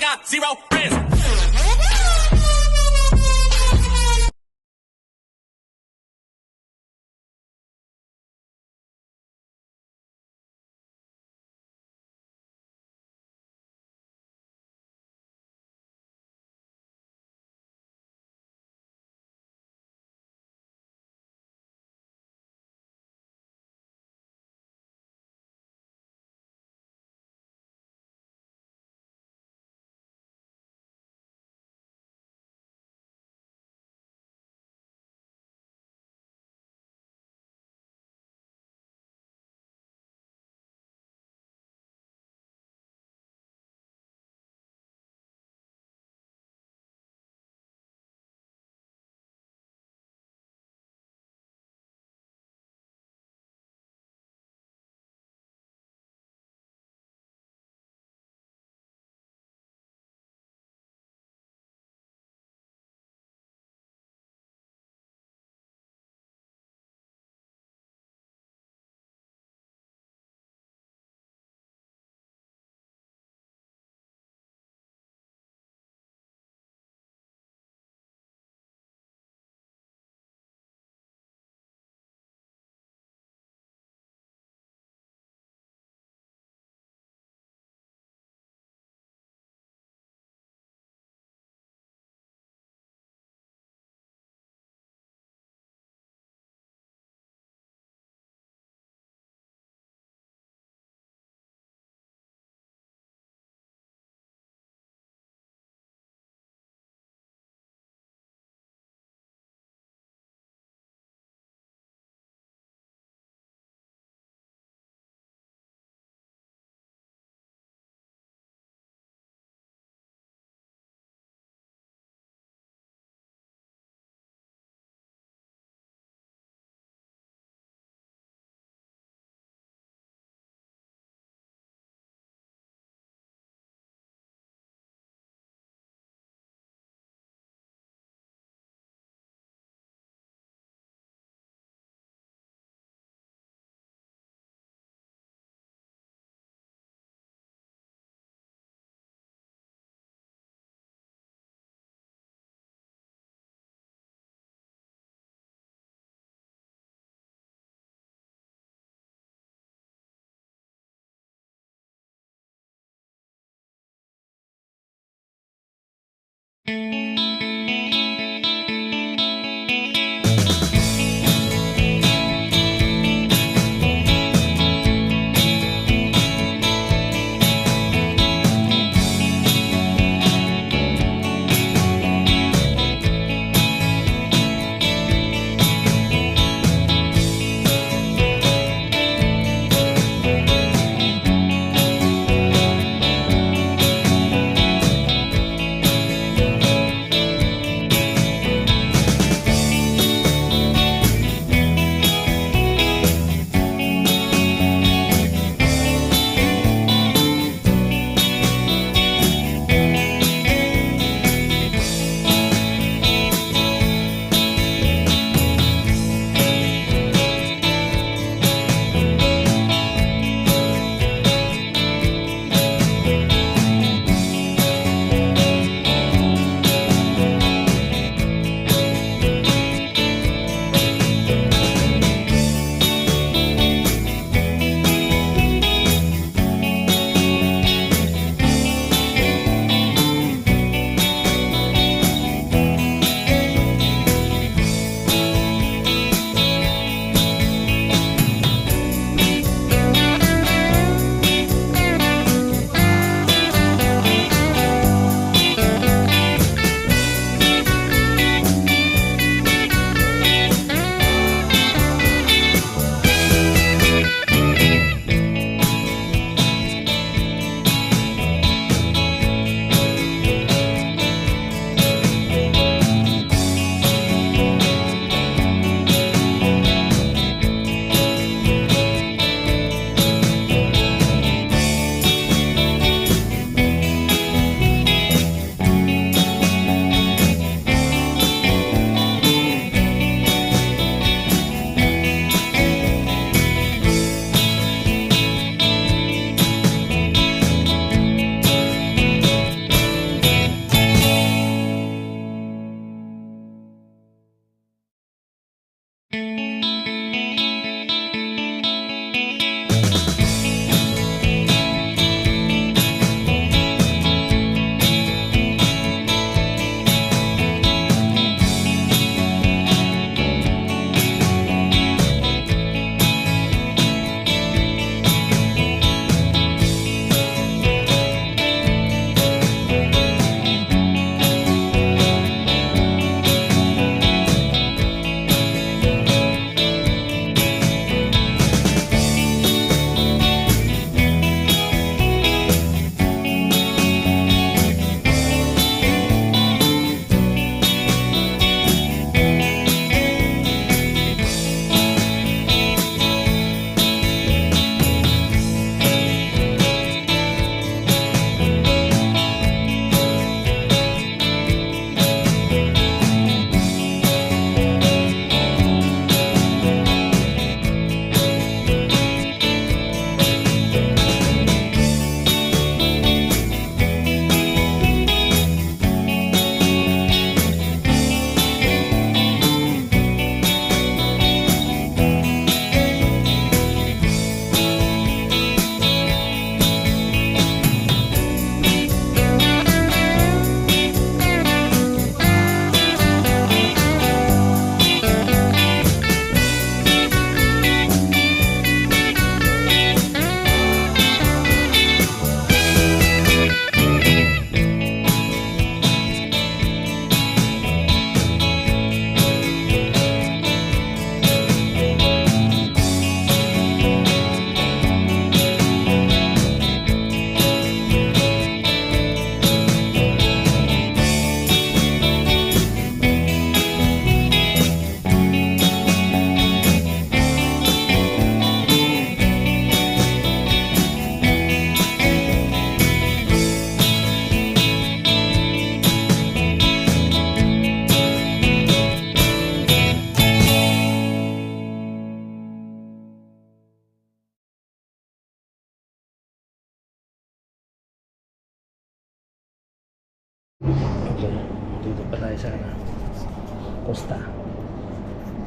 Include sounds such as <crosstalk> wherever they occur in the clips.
I got zero friends.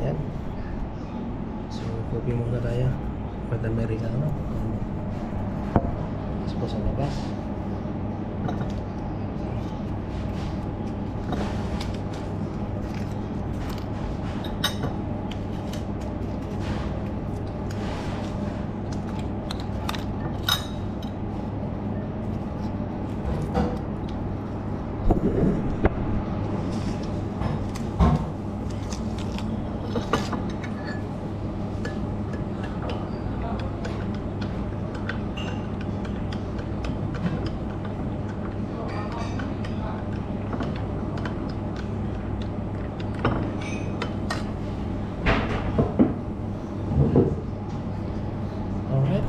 Yan. So, kopi muna tayo. Pwede Amerikano. Tapos po sa labas. Alright.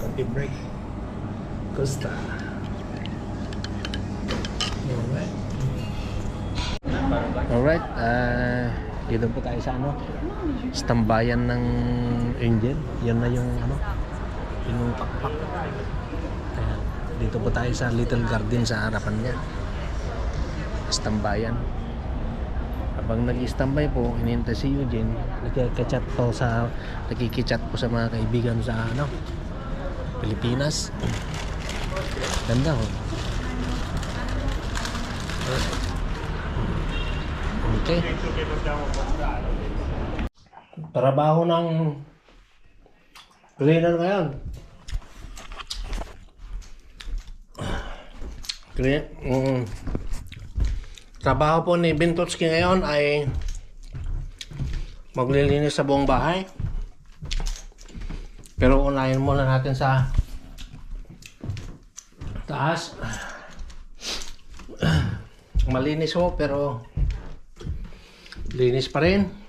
Coffee break. Costa. Alright. Alright. Uh, dito po tayo sa ano? Sa tambayan ng Angel. Yan na yung ano? Yung pakpak. Ayan. Dito po tayo sa Little Garden sa harapan niya. Sa tambayan. Habang nag-standby po, hinihintay si Eugene, nagkaka-chat po sa nakikichat po sa mga kaibigan sa ano, Pilipinas. Ganda oh. Okay. Trabaho ng cleaner ngayon. Clean, mm, trabaho po ni Bintotski ngayon ay maglilinis sa buong bahay. Pero unahin muna natin sa taas. Malinis ho pero linis pa rin.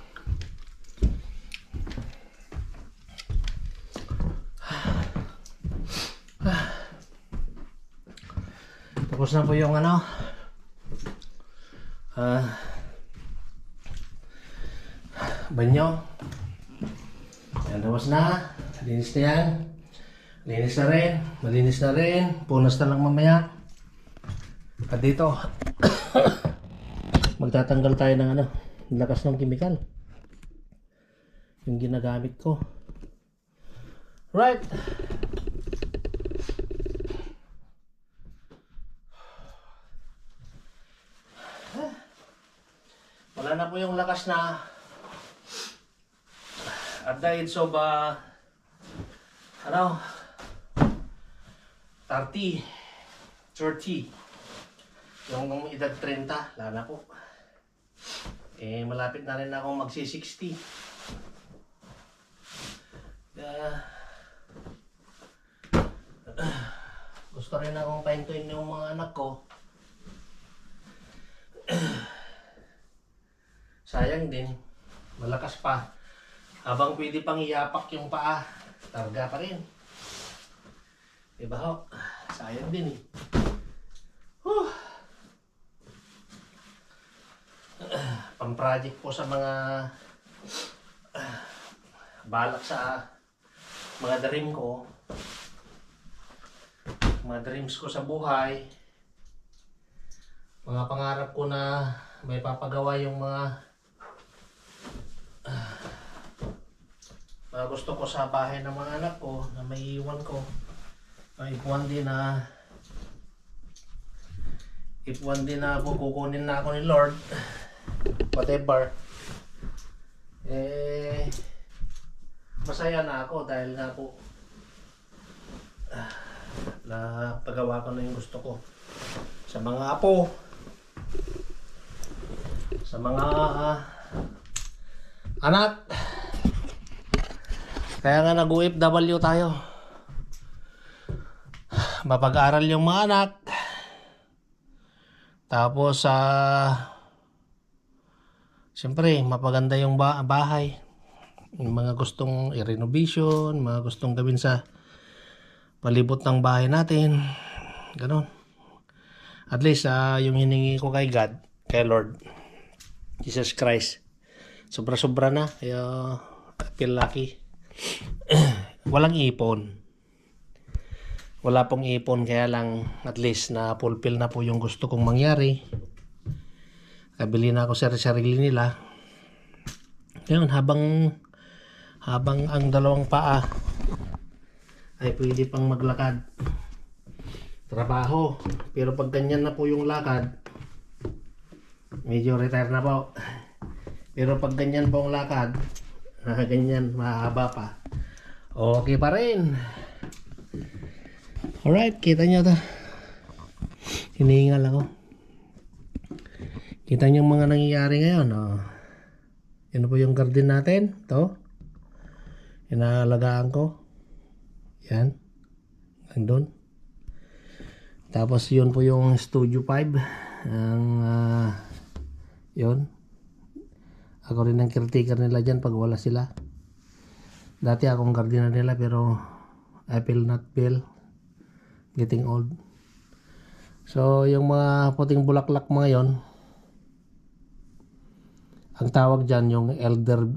Tapos na po yung ano. Ah. banyo. Yan, tapos na. Linis na yan. Linis na rin. Malinis na rin. Punas na lang mamaya. At dito, <coughs> magtatanggal tayo ng ano, lakas ng kimikal. Yung ginagamit ko. Right. Wala na po yung lakas na at dahil so ba ano? 30 30 yung edad 30 wala na po. Eh malapit na rin akong magsi 60 uh, gusto rin akong pahintuin yung mga anak ko sayang din. Malakas pa. Habang pwede pang iyapak yung paa targa pa rin. Diba ho? Sayang din eh. Whew. <clears throat> pang-project po sa mga <clears throat> balak sa mga dream ko. Mga dreams ko sa buhay. Mga pangarap ko na may papagawa yung mga mga gusto ko sa bahay ng mga anak ko na may iwan ko. May ipuan din na ipuan din na po kukunin na ako ni Lord whatever eh masaya na ako dahil nga po ah, napagawa ko na yung gusto ko. Sa mga apo sa mga ah, anak kaya nga nag-OFW tayo. Mapag-aral yung mga anak. Tapos, ah, siyempre, mapaganda yung ba- bahay. Yung mga gustong i-renovation, mga gustong gawin sa palibot ng bahay natin. Ganon. At least, ah, yung hiningi ko kay God, kay Lord, Jesus Christ, sobra-sobra na. Kaya, I feel lucky. <clears throat> Walang ipon. wala pong ipon kaya lang at least na fulfill na po yung gusto kong mangyari. Kabili na ako sa sarili nila. Ngayon, habang habang ang dalawang paa ay pwede pang maglakad. Trabaho. Pero pag ganyan na po yung lakad, medyo retire na po. Pero pag ganyan po ang lakad, ah, <laughs> ganyan, mahaba pa. Okay pa rin. Alright, kita nyo to. Hinihingal ako. Kita nyo mga nangyayari ngayon. Oh. Yan po yung garden natin. To. Inaalagaan ko. Yan. Andun. Tapos yun po yung Studio 5. Ang ah, yun. Ako rin ang caretaker nila dyan pag wala sila. Dati akong gardener nila pero I feel not feel getting old. So yung mga puting bulaklak mga yon ang tawag dyan yung elder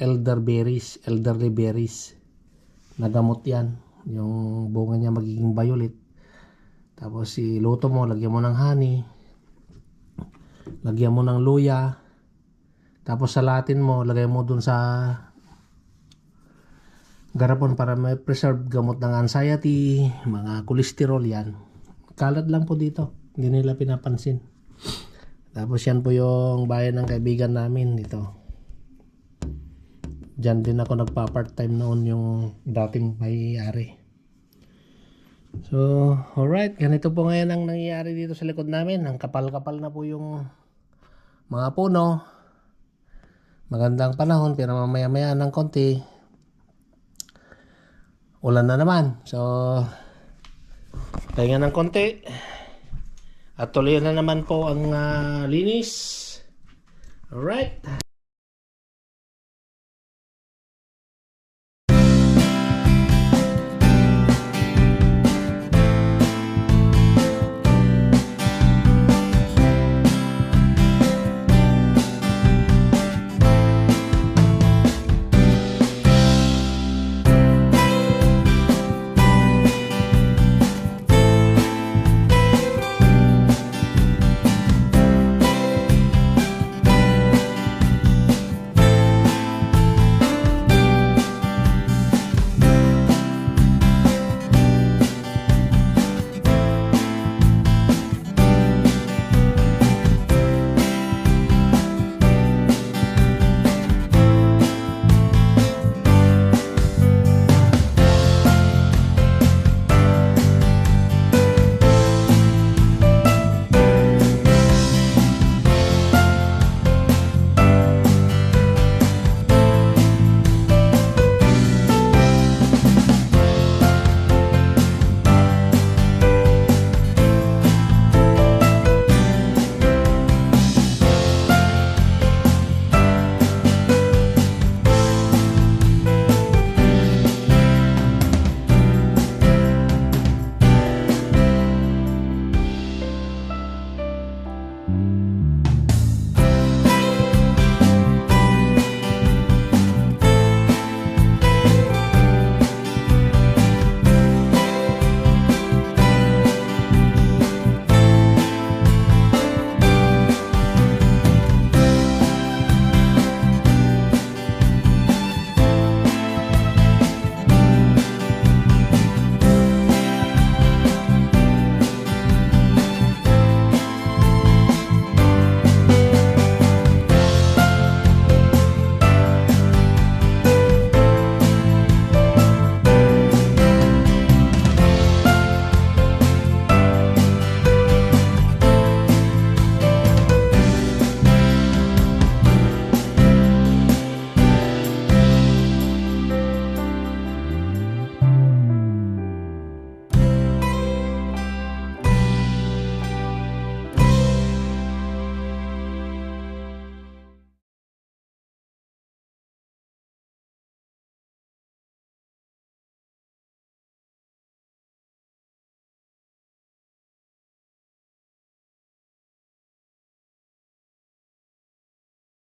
elderberries, elderly berries. Nagamot yan. Yung bunga niya magiging violet. Tapos iluto mo, lagyan mo ng honey. Lagyan mo ng luya. Tapos salatin mo, lagay mo dun sa garapon para may preserve gamot ng anxiety, mga cholesterol yan. Kalat lang po dito. Hindi nila pinapansin. Tapos yan po yung bayan ng kaibigan namin dito. Diyan din ako nagpa-part-time noon yung dating may-ari. So, alright. Ganito po ngayon ang nangyayari dito sa likod namin. Ang kapal-kapal na po yung mga puno. Magandang panahon pero mamaya-maya ng konti. Ulan na naman. So, pahinga ng konti. At tuloy na naman po ang ah, linis. Alright.